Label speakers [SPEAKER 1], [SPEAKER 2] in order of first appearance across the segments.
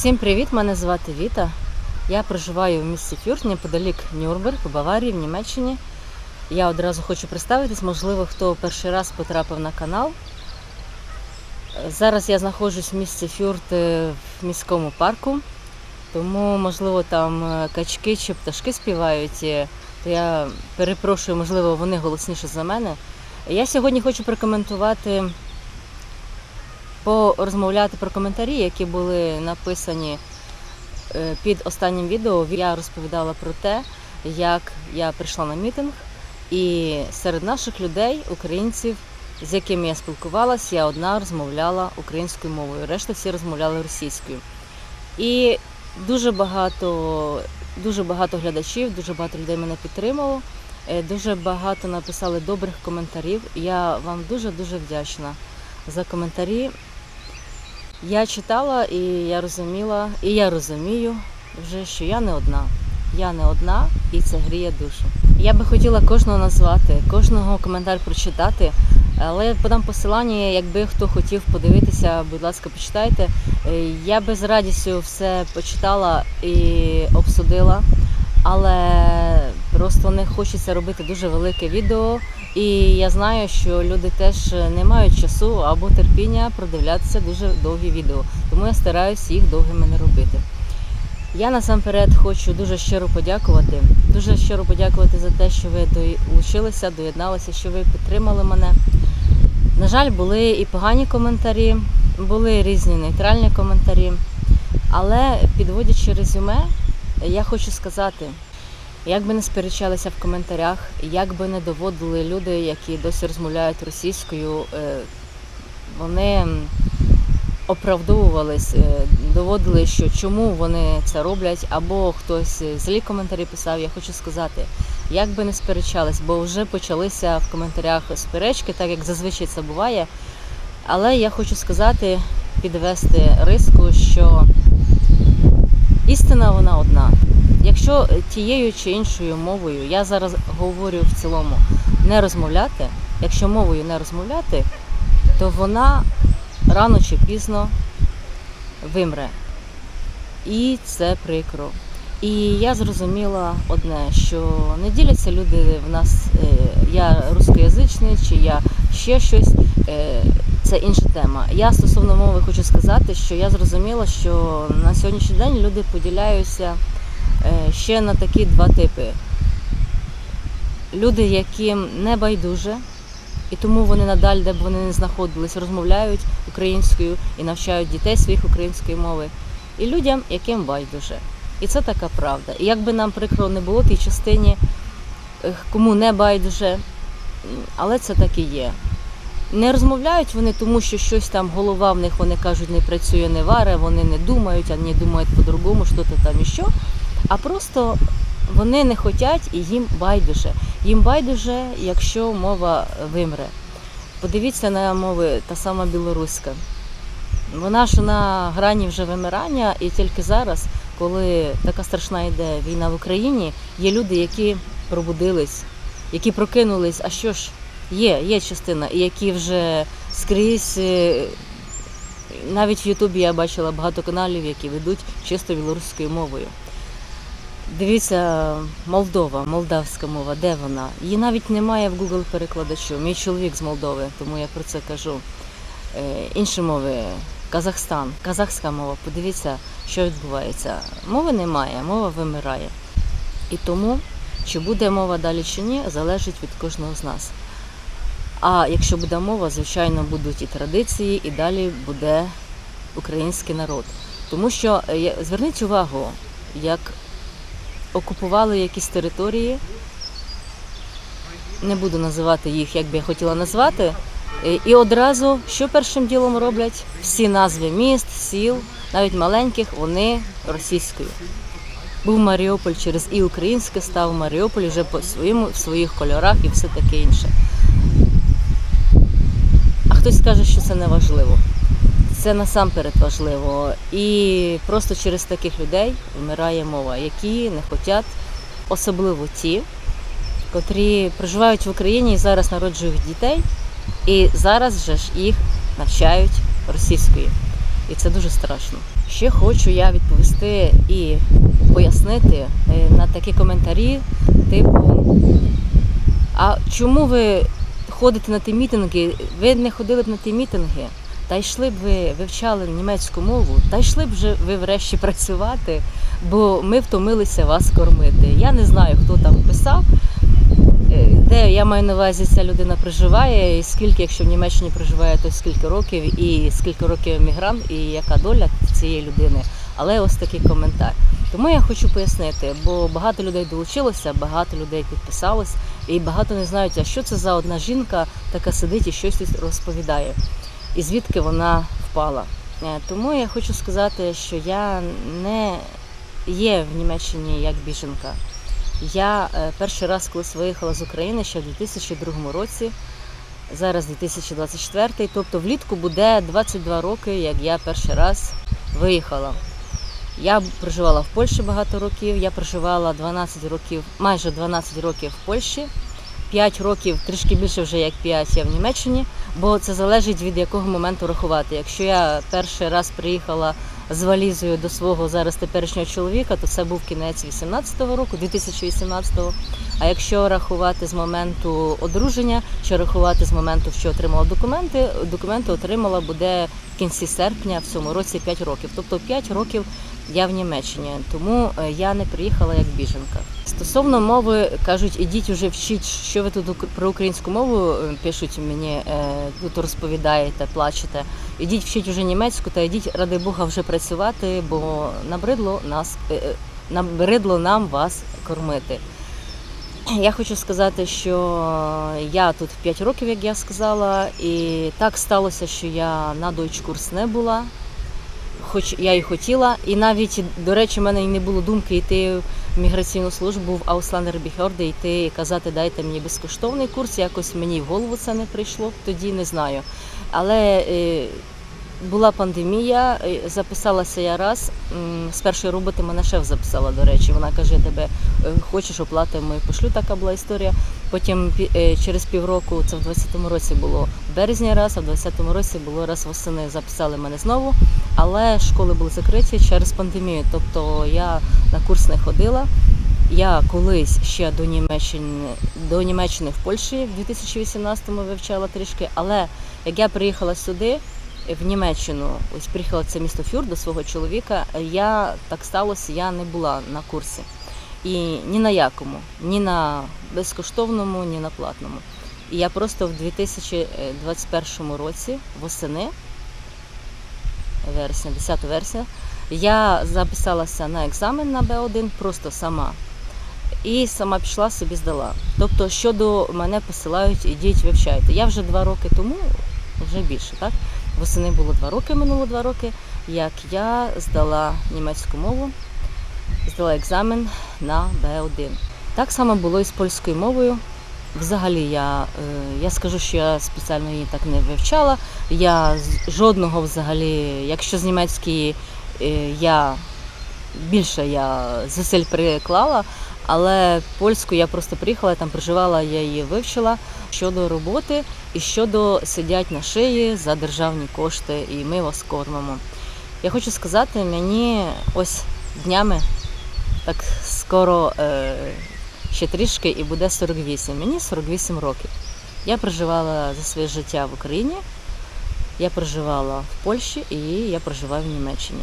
[SPEAKER 1] Всім привіт! Мене звати Віта. Я проживаю в місті Фюрт, неподалік Нюрнберг, у Баварії, в Німеччині. Я одразу хочу представитись, можливо, хто перший раз потрапив на канал. Зараз я знаходжусь в місті Фюрт е, в міському парку, тому, можливо, там е, качки чи пташки співають, е, то я перепрошую, можливо, вони голосніше за мене. Я сьогодні хочу прокоментувати, порозмовляти про коментарі, які були написані е, під останнім відео. Я розповідала про те, як я прийшла на мітинг, і серед наших людей, українців, з якими я спілкувалася, я одна розмовляла українською мовою, решта всі розмовляли російською. І дуже багато, дуже багато глядачів, дуже багато людей мене підтримало. Е, Дуже багато написали добрих коментарів. Я вам дуже дуже вдячна за коментарі. Я читала і я розуміла, і я розумію вже, що я не одна. Я не одна, і це гріє душу. Я би хотіла кожного назвати, кожного коментар прочитати, але я подам посилання, якби хто хотів подивитися, будь ласка, почитайте. Е, Я би з радістю все почитала і обсудила, але просто не хочеться робити дуже велике відео. І я знаю, що люди теж не мають часу або терпіння продивлятися дуже довгі відео, тому я стараюся їх довгими не робити. Я насамперед хочу дуже щиро подякувати. Дуже щиро подякувати за те, що ви долучилися, доєдналися, що ви підтримали мене. На жаль, були і погані коментарі, були різні нейтральні коментарі. Але підводячи резюме, я хочу сказати, як би не сперечалися в коментарях, як би не доводили люди, які досі розмовляють російською, е, вони оправдовувались, е, доводили, що чому вони це роблять, або хтось злі коментарі писав. Я хочу сказати, як би не сперечались, бо вже почалися в коментарях сперечки, так як зазвичай це буває. Але я хочу сказати, підвести риску, що істина вона одна. Якщо тією чи іншою мовою, я зараз говорю в цілому, не розмовляти, якщо мовою не розмовляти, то вона рано чи пізно вимре. І це прикро. І я зрозуміла одне, що не діляться люди в нас, е, я рускоязичний, чи я ще щось. е, Це інша тема. Я стосовно мови хочу сказати, що я зрозуміла, що на сьогоднішній день люди поділяються е, ще на такі два типи. Люди, яким не байдуже, і тому вони надалі, де б вони не знаходились, розмовляють українською і навчають дітей своїх української мови. І людям, яким байдуже. І це така правда. І як би нам прикро не було тій частині, е, кому не байдуже, але це так і є. Не розмовляють вони, тому що щось там голова в них, вони кажуть, не працює, не варе, вони не думають, вони думають по-другому, що то там і що. А просто вони не хочуть і їм байдуже. Їм байдуже, якщо мова вимре. Подивіться на мови, та сама білоруська. Вона ж на грані вже вимирання, і тільки зараз, коли така страшна йде війна в Україні, є люди, які пробудились, які прокинулись. А що ж, є, є частина, і які вже скрізь. е, Навіть в Ютубі я бачила багато каналів, які ведуть чисто білоруською мовою. Дивіться, Молдова, молдавська мова, де вона? Її навіть немає в Google перекладачу. Мій чоловік з Молдови, тому я про це кажу. Е, інші мови, Казахстан, казахська мова. Подивіться, що відбувається. Мови немає, мова вимирає. І тому, чи буде мова далі чи ні, залежить від кожного з нас. А якщо буде мова, звичайно, будуть і традиції, і далі буде український народ. Тому що е, зверніть увагу, як окупували якісь території, не буду називати їх, як би я хотіла назвати. Е, І одразу, що першим ділом роблять? Всі назви міст, сіл, навіть маленьких, вони російською. Був Маріуполь через і українське став Маріуполь вже по своєму в своїх кольорах і все таке інше. А хтось скаже, що це не важливо. Це насамперед важливо. І просто через таких людей вмирає мова, які не хочуть, особливо ті, котрі проживають в Україні і зараз народжують дітей, і зараз же ж їх навчають російською. І це дуже страшно. Ще хочу я відповісти і пояснити е, на такі коментарі, типу, а чому ви ходите на ті мітинги? Ви не ходили б на ті мітинги, та йшли б ви, вивчали німецьку мову, та йшли б вже ви врешті працювати, бо ми втомилися вас кормити. Я не знаю, хто там писав. Е, Де я маю на увазі, ця людина проживає, і скільки, якщо в Німеччині проживає, то скільки років, і скільки років емігрант, і яка доля цієї людини. Але ось такий коментар. Тому я хочу пояснити, бо багато людей долучилося, багато людей підписалось, і багато не знають, а що це за одна жінка така сидить і щось розповідає, і звідки вона впала. Е, Тому я хочу сказати, що я не є в Німеччині як біженка. Я е, перший раз, колись виїхала з України ще в 2002 році, зараз 2024, тобто влітку буде 22 роки, як я перший раз виїхала. Я проживала в Польщі багато років, я проживала 12 років, майже 12 років в Польщі, 5 років, трішки більше вже як 5 я в Німеччині, бо це залежить від якого моменту рахувати. Якщо я перший раз приїхала з валізою до свого зараз теперішнього чоловіка, то це був кінець 18-го року, 2018-го. А якщо рахувати з моменту одруження, чи рахувати з моменту, що отримала документи, документи отримала буде в кінці серпня в цьому році 5 років. Тобто 5 років я в Німеччині, тому е, я не приїхала як біженка. Стосовно мови кажуть, ідіть уже вчіть, що ви тут про українську мову е, пишуть мені, е, тут розповідаєте, плачете. Ідіть вчіть уже німецьку та йдіть, ради Бога, вже працювати, бо набридло нас набридло нам вас кормити. Я хочу сказати, що я тут 5 років, як я сказала, і так сталося, що я на дойчкурс не була, хоч я і хотіла. І навіть, до речі, в мене і не було думки йти в міграційну службу в Аусландер Біхорде, йти і казати, дайте мені безкоштовний курс. Якось мені в голову це не прийшло, тоді не знаю. Але е, була пандемія, е, записалася я раз. З першої роботи мене шеф записала, до речі. Вона каже, тебе е, хочеш оплатимо і пошлю. Така була історія. Потім через півроку, це в 20-му році було березні раз, а в 20-му році було раз восени записали мене знову. Але школи були закриті через пандемію. Тобто я на курс не ходила. Я колись ще до Німеччини, до Німеччини в Польщі в 2018-му вивчала трішки, але як я приїхала сюди, в Німеччину, ось приїхала це місто Фюр до свого чоловіка, я так сталося, я не була на курсі. І ні на якому, ні на безкоштовному, ні на платному. І я просто в 2021 році, восени, вересня, 10 вересня, я записалася на екзамен на Б1 просто сама. І сама пішла собі здала. Тобто, щодо мене посилають, ідіть, вивчайте. Я вже два роки тому, вже більше, так? Восени було два роки, минуло два роки, як я здала німецьку мову, здала екзамен на Б1. Так само було і з польською мовою. Взагалі, я, е, я скажу, що я спеціально її так не вивчала. Я жодного взагалі, якщо з німецької е, я більше я зусиль приклала, але польську я просто приїхала, там проживала, я її вивчила щодо роботи і щодо сидять на шиї за державні кошти, і ми вас кормимо. Я хочу сказати, мені ось днями так скоро е, ще трішки і буде 48. Мені 48 років. Я проживала за своє життя в Україні, я проживала в Польщі і я проживаю в Німеччині.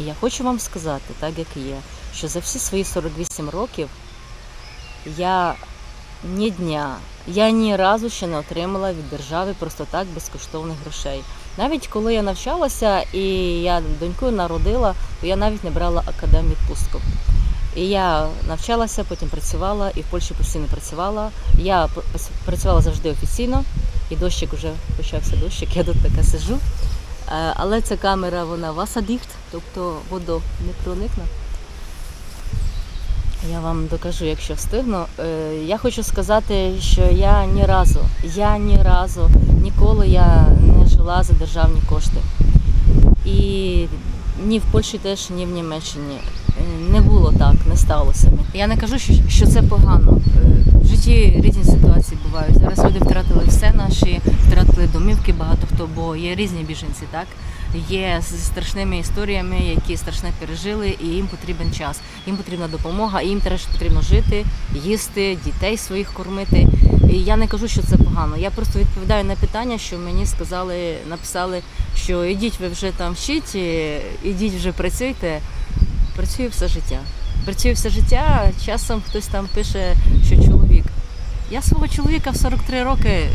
[SPEAKER 1] І я хочу вам сказати, так як є, що за всі свої 48 років я ні дня, я ні разу ще не отримала від держави просто так безкоштовних грошей. Навіть коли я навчалася і я доньку народила, то я навіть не брала академ відпустку. І я навчалася, потім працювала, і в Польщі постійно працювала. Я пр- працювала завжди офіційно, і дощик вже почався дощик, я тут така сижу. Е, Але ця камера вона васадіхт, тобто воду не проникне. Я вам докажу, якщо встигну. Е, Я хочу сказати, що я ні разу, я ні разу ніколи я не жила за державні кошти. І ні в Польщі теж, ні в Німеччині. Не було так, не сталося. Я не кажу, що, це погано. Е, В житті різні ситуації бувають. Зараз люди втратили все наші, втратили домівки багато хто, бо є різні біженці, так? Є з страшними історіями, які страшне пережили, і їм потрібен час. Їм потрібна допомога, їм теж потрібно жити, їсти, дітей своїх кормити. І я не кажу, що це погано. Я просто відповідаю на питання, що мені сказали, написали, що ідіть ви вже там вчіть, ідіть вже працюйте. Працюю все життя. Працюю все життя. Часом хтось там пише, що чоловік. Я свого чоловіка в 43 роки,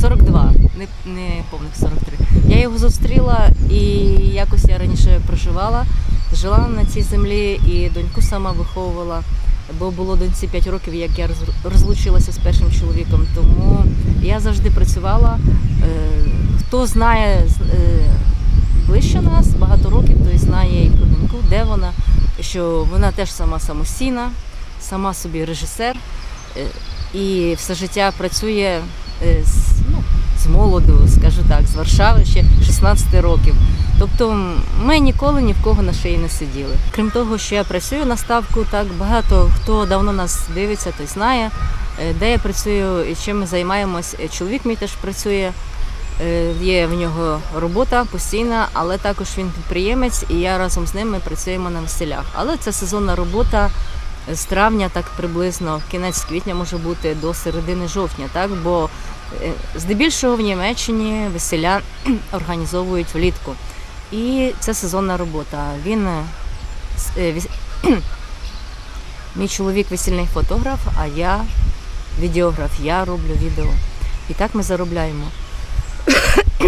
[SPEAKER 1] 42, не, не повних 43. Я його зустріла і якось я раніше проживала, жила на цій землі і доньку сама виховувала. Бо було доньці 5 років, як я роз- розлучилася з першим чоловіком. Тому я завжди працювала. Е, Хто знає е, ближче нас, багато років, той знає і про доньку, де вона, що вона теж сама самостійна, сама собі режисер. Е, і все життя працює е, з, ну, з молоду, скажу так, з Варшави ще 16 років. Тобто ми ніколи ні в кого на шиї не сиділи. Крім того, що я працюю на ставку, так багато хто давно нас дивиться, той знає, е, де я працюю і чим ми займаємось. Чоловік мій теж працює. Е, Є в нього робота постійна, але також він підприємець, і я разом з ним ми працюємо на весілях. Але це сезонна робота з травня, так приблизно, кінець квітня може бути до середини жовтня, так бо е, здебільшого в Німеччині весіля організовують влітку. І це сезонна робота. Він е, мій чоловік весільний фотограф, а я відеограф, я роблю відео. І так ми заробляємо.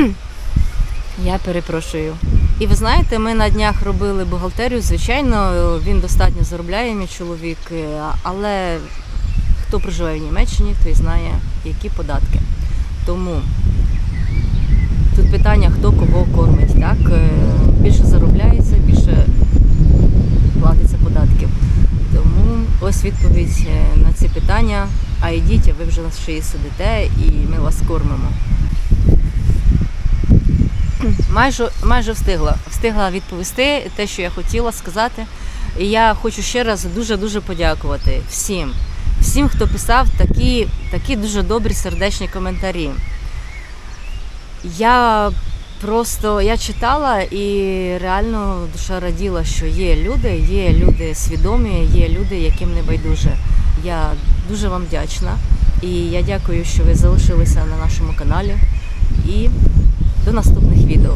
[SPEAKER 1] Я перепрошую. І ви знаєте, ми на днях робили бухгалтерію. Звичайно, він достатньо заробляє, мій чоловік, е, але хто проживає в Німеччині, той знає, які податки. Тому тут питання, хто кого кормить. Так? Е, Більше заробляється, більше платиться податків. Тому ось відповідь е, на ці питання. А йдіть, а ви вже на шиї сидите і ми вас кормимо. Майже, майже встигла. Встигла відповісти те, що я хотіла сказати. І я хочу ще раз дуже-дуже подякувати всім, всім, хто писав такі, такі дуже добрі сердечні коментарі. Я просто я читала і реально душа раділа, що є люди, є люди свідомі, є люди, яким не байдуже. Я дуже вам вдячна і я дякую, що ви залишилися на нашому каналі. І до наступних відео.